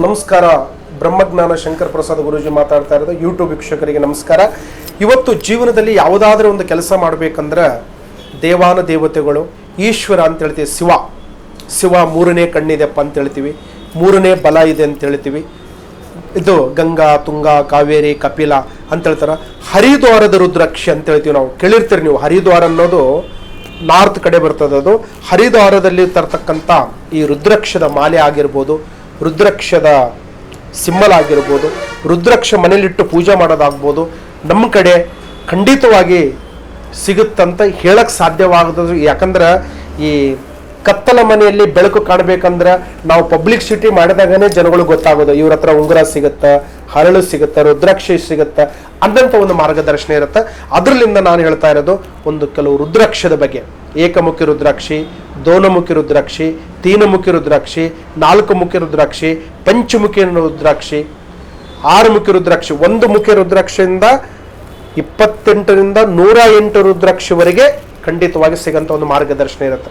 ನಮಸ್ಕಾರ. ಬ್ರಹ್ಮಜ್ಞಾನ ಶಂಕರ್ ಪ್ರಸಾದ್ ಗುರೂಜಿ ಮಾತಾಡ್ತಾ ಇರೋದು. ಯೂಟ್ಯೂಬ್ ವೀಕ್ಷಕರಿಗೆ ನಮಸ್ಕಾರ. ಇವತ್ತು ಜೀವನದಲ್ಲಿ ಯಾವುದಾದ್ರೂ ಒಂದು ಕೆಲಸ ಮಾಡಬೇಕಂದ್ರೆ ದೇವಾನ ದೇವತೆಗಳು ಈಶ್ವರ ಅಂತ ಹೇಳ್ತೀವಿ, ಶಿವ. ಶಿವ ಮೂರನೇ ಕಣ್ಣಿದೆಪ್ಪ ಅಂತ ಹೇಳ್ತೀವಿ, ಮೂರನೇ ಬಲ ಇದೆ ಅಂತ ಹೇಳ್ತೀವಿ. ಇದು ಗಂಗಾ, ತುಂಗಾ, ಕಾವೇರಿ, ಕಪಿಲ ಅಂತ ಹೇಳ್ತಾರೆ. ಹರಿದ್ವಾರದ ರುದ್ರಾಕ್ಷಿ ಅಂತ ಹೇಳ್ತೀವಿ ನಾವು. ಕೇಳಿರ್ತೀರಿ ನೀವು, ಹರಿದ್ವಾರ ಅನ್ನೋದು ನಾರ್ತ್ ಕಡೆ ಬರ್ತದೆ ಅದು. ಹರಿದ್ವಾರದಲ್ಲಿ ತರ್ತಕ್ಕಂಥ ಈ ರುದ್ರಾಕ್ಷದ ಮಾಲೆ ಆಗಿರ್ಬೋದು ರುದ್ರಾಕ್ಷದ ಸಿಂಬಲ್ ಆಗಿರ್ಬೋದು, ರುದ್ರಾಕ್ಷ ಮನೇಲಿಟ್ಟು ಪೂಜೆ ಮಾಡೋದಾಗ್ಬೋದು, ನಮ್ಮ ಕಡೆ ಖಂಡಿತವಾಗಿ ಸಿಗುತ್ತಂತ ಹೇಳಕ್ಕೆ ಸಾಧ್ಯವಾಗದು ಯಾಕಂದ್ರೆ ಈ ಕತ್ತಲ ಮನೆಯಲ್ಲಿ ಬೆಳಕು ಕಾಣಬೇಕಂದ್ರೆ ನಾವು ಪಬ್ಲಿಕ್ ಸಿಟಿ ಮಾಡಿದಾಗನೇ ಜನಗಳು ಗೊತ್ತಾಗೋದು, ಇವ್ರ ಹತ್ರ ಉಂಗುರ ಸಿಗುತ್ತ ಹರಳು ಸಿಗುತ್ತೆ, ರುದ್ರಾಕ್ಷಿ ಸಿಗುತ್ತೆ ಅಂತ ಒಂದು ಮಾರ್ಗದರ್ಶನ ಇರುತ್ತೆ. ಅದರಲ್ಲಿಂದ ನಾನು ಹೇಳ್ತಾ ಇರೋದು ಒಂದು ಕೆಲವು ರುದ್ರಾಕ್ಷದ ಬಗ್ಗೆ. ಏಕಮುಖಿ ರುದ್ರಾಕ್ಷಿ, ದೋನಮುಖಿ ರುದ್ರಾಕ್ಷಿ, ತೀನಮುಖಿ ರುದ್ರಾಕ್ಷಿ ನಾಲ್ಕು ಮುಖಿ ರುದ್ರಾಕ್ಷಿ, ಪಂಚಮುಖಿ ರುದ್ರಾಕ್ಷಿ ಆರು ಮುಖಿ ರುದ್ರಾಕ್ಷಿ. ಒಂದು ಮುಖಿ ರುದ್ರಾಕ್ಷಿಯಿಂದ ಇಪ್ಪತ್ತೆಂಟರಿಂದ ನೂರ ಎಂಟು ರುದ್ರಾಕ್ಷಿವರೆಗೆ ಖಂಡಿತವಾಗಿ ಸಿಗಂತ ಒಂದು ಮಾರ್ಗದರ್ಶನ ಇರುತ್ತೆ.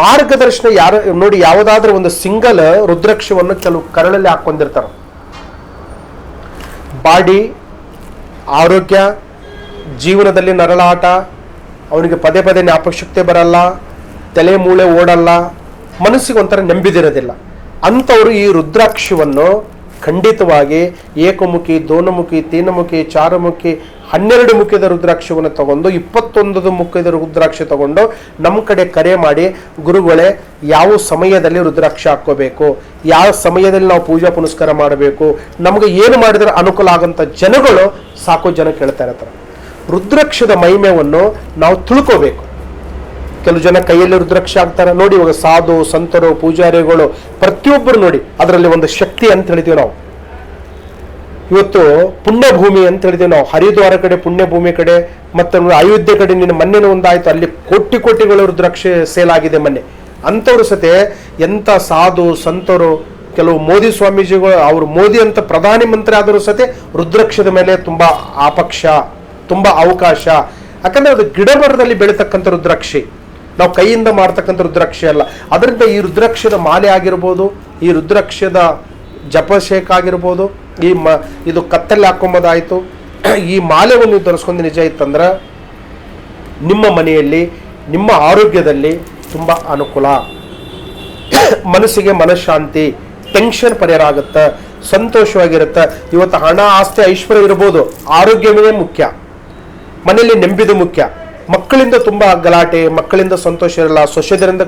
ಮಾರ್ಗದರ್ಶನ ಯಾರು, ನೋಡಿ, ಯಾವುದಾದ್ರೂ ಒಂದು ಸಿಂಗಲ್ ರುದ್ರಾಕ್ಷವನ್ನು ಕೆಲವು ಕರಳಲ್ಲಿ ಹಾಕೊಂಡಿರ್ತಾರೆ ಬಾಡಿ, ಆರೋಗ್ಯ, ಜೀವನದಲ್ಲಿ ನರಳಾಟ, ಅವನಿಗೆ ಪದೇ ಪದೇ ಜ್ಞಾಪಕಶಕ್ತಿ ಬರಲ್ಲ, ತಲೆ ಮೂಳೆ ಓಡಲ್ಲ, ಮನಸ್ಸಿಗೆ ಒಂಥರ ನೆಂಬಿದಿರೋದಿಲ್ಲ ಅಂಥವರು ಈ ರುದ್ರಾಕ್ಷವನ್ನು ಖಂಡಿತವಾಗಿ ಏಕಮುಖಿ, ದೋನಮುಖಿ, ತೀನಮುಖಿ, ಚಾರಮುಖಿ ಹನ್ನೆರಡು ಮುಖ್ಯದ ರುದ್ರಾಕ್ಷವನ್ನು ತಗೊಂಡು ಇಪ್ಪತ್ತೊಂದು ಮುಖ್ಯದ ರುದ್ರಾಕ್ಷಿ ತಗೊಂಡು ನಮ್ಮ ಕಡೆ ಕರೆ ಮಾಡಿ, ಗುರುಗಳೇ, ಯಾವ ಸಮಯದಲ್ಲಿ ರುದ್ರಾಕ್ಷ ಹಾಕೋಬೇಕು ಯಾವ ಸಮಯದಲ್ಲಿ ನಾವು ಪೂಜಾ ಪುನಸ್ಕಾರ ಮಾಡಬೇಕು? ನಮಗೆ ಏನು ಮಾಡಿದ್ರೆ ಅನುಕೂಲ ಆಗಂತ ಜನಗಳು ಸಾಕು ಜನ ಕೇಳ್ತಾ ಇರ್ತಾರೆ. ರುದ್ರಾಕ್ಷದ ಮಹಿಮೆಯನ್ನು ನಾವು ತಿಳ್ಕೋಬೇಕು. ಕೆಲವು ಜನ ಕೈಯಲ್ಲಿ ರುದ್ರಾಕ್ಷ ಆಗ್ತಾರೆ ನೋಡಿ ಇವಾಗ ಸಾಧು, ಸಂತರು, ಪೂಜಾರಿಗಳು, ಪ್ರತಿಯೊಬ್ಬರು ನೋಡಿ, ಅದರಲ್ಲಿ ಒಂದು ಶಕ್ತಿ ಅಂತ ಹೇಳ್ತೀವಿ ನಾವು. ಇವತ್ತು ಪುಣ್ಯಭೂಮಿ ಅಂತ ಹೇಳಿದೆ ನಾವು ಹರಿದ್ವಾರ ಕಡೆ, ಪುಣ್ಯಭೂಮಿ ಕಡೆ, ಮತ್ತೆ ಅಯೋಧ್ಯೆ ಕಡೆ ನಿನ್ನ ಒಂದು ಒಂದಾಯ್ತು. ಅಲ್ಲಿ ಕೋಟಿ ಕೋಟಿಗಳ ರುದ್ರಕ್ಷಿ ಸೇಲ್ ಆಗಿದೆ ಮೊನ್ನೆ. ಅಂಥವ್ರು ಸತೆ ಎಂಥ ಸಾಧು, ಸಂತರು, ಕೆಲವು ಮೋದಿ ಸ್ವಾಮೀಜಿಗಳು, ಅವರು ಮೋದಿ ಅಂತ ಪ್ರಧಾನಿ ಮಂತ್ರಿ ಆದರೂ ಸತೆ ರುದ್ರಾಕ್ಷದ ಮೇಲೆ ತುಂಬಾ ಆಪಕ್ಷ, ತುಂಬಾ ಅವಕಾಶ. ಯಾಕಂದ್ರೆ ಅದು ಗಿಡ ಮರದಲ್ಲಿ ಬೆಳೀತಕ್ಕಂಥ ರುದ್ರಾಕ್ಷಿ. ನಾವು ಕೈಯಿಂದ ಮಾಡ್ತಕ್ಕಂಥ ರುದ್ರಾಕ್ಷಿ ಅಲ್ಲ. ಅದರಿಂದ ಈ ರುದ್ರಾಕ್ಷದ ಮಾಲೆ ಆಗಿರ್ಬೋದು, ಈ ರುದ್ರಾಕ್ಷದ ಜಪಶೇಖ ಆಗಿರ್ಬೋದು ಈ ಮ, ಇದು ಕತ್ತಲ್ಲಿ ಹಾಕೊಂಬೋದಾಯಿತು. ಈ ಮಾಲೆವನ್ನು ನೀವು ನಿಜ ಇತ್ತಂದ್ರೆ, ನಿಮ್ಮ ಮನೆಯಲ್ಲಿ, ನಿಮ್ಮ ಆರೋಗ್ಯದಲ್ಲಿ ತುಂಬ ಅನುಕೂಲ. ಮನಸ್ಸಿಗೆ ಮನಃಶಾಂತಿ ಟೆನ್ಷನ್ ಪರಿಹಾರ ಆಗುತ್ತೆ, ಸಂತೋಷವಾಗಿರುತ್ತೆ, ಇವತ್ತು ಹಣ, ಆಸ್ತಿ, ಐಶ್ವರ್ಯ ಇರ್ಬೋದು ಆರೋಗ್ಯವೇ ಮುಖ್ಯ. ಮನೆಯಲ್ಲಿ ನೆಂಬಿದು ಮುಖ್ಯ. ಮಕ್ಕಳಿಂದ ತುಂಬ ಗಲಾಟೆ, ಮಕ್ಕಳಿಂದ ಸಂತೋಷ ಇರಲ್ಲ, ಸೊಸೆದರಿಂದ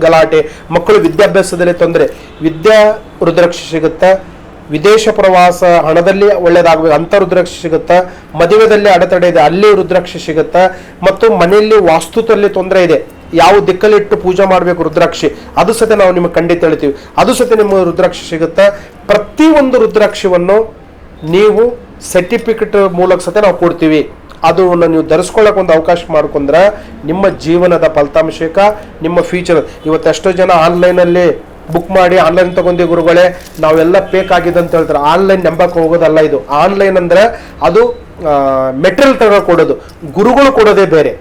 ಗಲಾಟೆ, ಮಕ್ಕಳು ವಿದ್ಯಾಭ್ಯಾಸದಲ್ಲಿ ತೊಂದರೆ. ವಿದ್ಯಾ ರುದ್ರಾಕ್ಷ ಸಿಗುತ್ತೆ ವಿದೇಶ ಪ್ರವಾಸ ಹಣದಲ್ಲಿ ಒಳ್ಳೇದಾಗಬೇಕು. ಅಂತ ರುದ್ರಾಕ್ಷಿ ಸಿಗುತ್ತೆ? ಮದುವೆದಲ್ಲಿ ಅಡೆತಡೆ ಇದೆ, ಅಲ್ಲಿ ರುದ್ರಾಕ್ಷಿ ಸಿಗುತ್ತೆ? ಮತ್ತು ಮನೆಯಲ್ಲಿ ವಾಸ್ತುತಲ್ಲಿ ತೊಂದರೆ ಇದೆ. ಯಾವ ದಿಕ್ಕಲ್ಲಿಟ್ಟು ಪೂಜೆ ಮಾಡಬೇಕು ರುದ್ರಾಕ್ಷಿ? ಅದು ಸತೆ ನಾವು ನಿಮಗೆ ಖಂಡಿತ ಹೇಳ್ತೀವಿ. ಅದು ಸತೆ ನಿಮ್ಮ ರುದ್ರಾಕ್ಷಿ ಸಿಗುತ್ತೆ? ಒಂದು ರುದ್ರಾಕ್ಷಿವನ್ನು ನೀವು ಸರ್ಟಿಫಿಕೇಟ್ ಮೂಲಕ ಸತೆ ನಾವು ಕೊಡ್ತೀವಿ. ಅದನ್ನು ನೀವು ಧರಿಸ್ಕೊಳ್ಳೋಕೆ ಒಂದು ಅವಕಾಶ ಮಾಡ್ಕೊಂಡ್ರೆ ನಿಮ್ಮ ಜೀವನದ ಫಲಿತಾಂಶಕ ನಿಮ್ಮ ಫ್ಯೂಚರ್ ಇವತ್ತೆಷ್ಟೋ ಜನ ಆನ್ಲೈನಲ್ಲಿ ಬುಕ್ ಮಾಡಿ ಆನ್ಲೈನ್ ತಗೊಂಡಿ ಗುರುಗಳೇ, ನಾವೆಲ್ಲ ಪೇಕ್ ಆಗಿದೆ ಅಂತ ಹೇಳ್ತಾರೆ. ಆನ್ಲೈನ್ ನಂಬಕ್ಕೆ ಹೋಗೋದಲ್ಲ ಇದು. ಆನ್ಲೈನ್ ಅಂದ್ರೆ ಅದು ಮೆಟೀರಿಯಲ್ ತಗೋ ಕೊಡೋದು. ಗುರುಗಳು ಕೊಡೋದೇ ಬೇರೆ.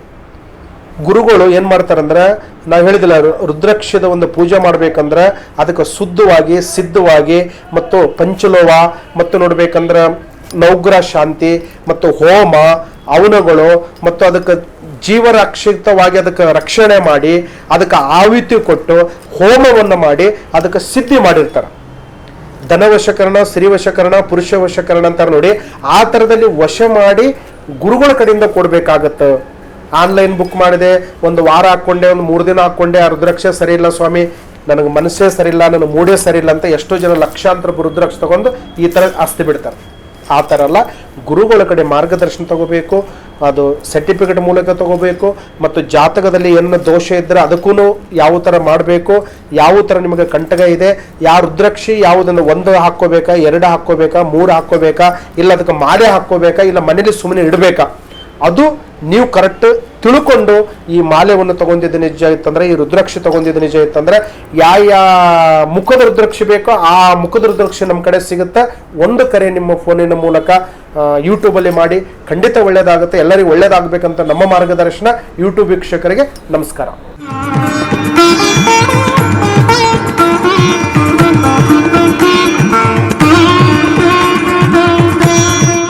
ಗುರುಗಳು ಏನ್ ಮಾಡ್ತಾರಂದ್ರೆ, ನಾವು ಹೇಳಿದಿಲ್ಲ ರುದ್ರಕ್ಷದ ಒಂದು ಪೂಜೆ ಮಾಡ್ಬೇಕಂದ್ರೆ ಅದಕ್ಕೆ ಶುದ್ಧವಾಗಿ, ಸಿದ್ಧವಾಗಿ ಮತ್ತು ಪಂಚಲೋಹ ಮತ್ತು ನೋಡ್ಬೇಕಂದ್ರೆ ನೌಗ್ರ ಶಾಂತಿ ಮತ್ತು ಹೋಮ, ಅವನಗಳು ಮತ್ತು ಅದಕ್ಕೆ ಜೀವರಕ್ಷಿತವಾಗಿ ಅದಕ್ಕೆ ರಕ್ಷಣೆ ಮಾಡಿ, ಅದಕ್ಕೆ ಆವಿತಿ ಕೊಟ್ಟು, ಹೋಮವನ್ನು ಮಾಡಿ, ಅದಕ್ಕೆ ಸಿದ್ಧಿ ಮಾಡಿರ್ತಾರೆ. ಧನವಶಕರಣ, ಸ್ತ್ರೀವಶಕರಣ ಪುರುಷ ವಶಕರಣ ಅಂತಾರೆ ನೋಡಿ, ಆ ಥರದಲ್ಲಿ ವಶ ಮಾಡಿ ಗುರುಗಳ ಕಡೆಯಿಂದ ಕೊಡಬೇಕಾಗತ್ತೆ. ಆನ್ಲೈನ್ ಬುಕ್ ಮಾಡಿದೆ, ಒಂದು ವಾರ ಹಾಕ್ಕೊಂಡೆ, ಒಂದು ಮೂರು ದಿನ ಹಾಕ್ಕೊಂಡೆ, ಆ ರುದ್ರಾಕ್ಷ ಸರಿ ಇಲ್ಲ ಸ್ವಾಮಿ, ನನಗೆ ಮನಸ್ಸೇ ಸರಿ ಇಲ್ಲ ನನ್ನ ಮೂಡೇ ಸರಿ ಇಲ್ಲ ಅಂತ ಎಷ್ಟೋ ಜನ ಲಕ್ಷಾಂತರ ರುದ್ರಾಕ್ಷ ತಗೊಂಡು ಈ ಥರ ಆಸ್ತಿ ಬಿಡ್ತಾರೆ. ಆ ಥರ ಅಲ್ಲ, ಗುರುಗಳ ಕಡೆ ಮಾರ್ಗದರ್ಶನ ತಗೋಬೇಕು ಅದು ಸರ್ಟಿಫಿಕೇಟ್ ಮೂಲಕ ತಗೋಬೇಕು ಮತ್ತು ಜಾತಕದಲ್ಲಿ ಏನು ದೋಷ ಇದ್ದರೆ ಅದಕ್ಕೂ ಯಾವ ಥರ ಮಾಡಬೇಕು, ಯಾವ ಥರ ನಿಮಗೆ ಕಂಟಕ ಇದೆ, ಯಾವ ರುದ್ರಾಕ್ಷಿ ಯಾವುದನ್ನು ಒಂದು ಹಾಕ್ಕೋಬೇಕಾ, ಎರಡು ಹಾಕ್ಕೋಬೇಕಾ, ಮೂರು ಹಾಕ್ಕೋಬೇಕಾ, ಇಲ್ಲ ಅದಕ್ಕೆ ಮಾಲೆ ಹಾಕ್ಕೋಬೇಕಾ, ಇಲ್ಲ ಮನೇಲಿ ಸುಮ್ಮನೆ ಇಡಬೇಕಾ? ಅದು ನೀವು ಕರೆಕ್ಟ್ ತಿಳ್ಕೊಂಡು ಈ ಮಾಲೆವನ್ನು ತಗೊಂಡಿದ್ದು ನಿಜ ಇತ್ತಂದ್ರೆ, ಈ ರುದ್ರಾಕ್ಷಿ ತಗೊಂಡಿದ್ದು ನಿಜ ಇತ್ತಂದ್ರೆ, ಯಾವ ಯಾವ ಮುಖದ ರುದ್ರಾಕ್ಷಿ ಬೇಕೋ ಆ ಮುಖದ ರುದ್ರಾಕ್ಷಿ ನಮ್ಮ ಕಡೆ ಸಿಗುತ್ತೆ ಒಂದು ಕರೆ ನಿಮ್ಮ ಫೋನಿನ ಮೂಲಕ ಯೂಟ್ಯೂಬಲ್ಲಿ ಮಾಡಿ, ಖಂಡಿತ ಒಳ್ಳೇದಾಗುತ್ತೆ ಎಲ್ಲರಿಗೂ ಒಳ್ಳೇದಾಗಬೇಕಂತ ನಮ್ಮ ಮಾರ್ಗದರ್ಶನ ಯೂಟ್ಯೂಬ್ ವೀಕ್ಷಕರಿಗೆ ನಮಸ್ಕಾರ.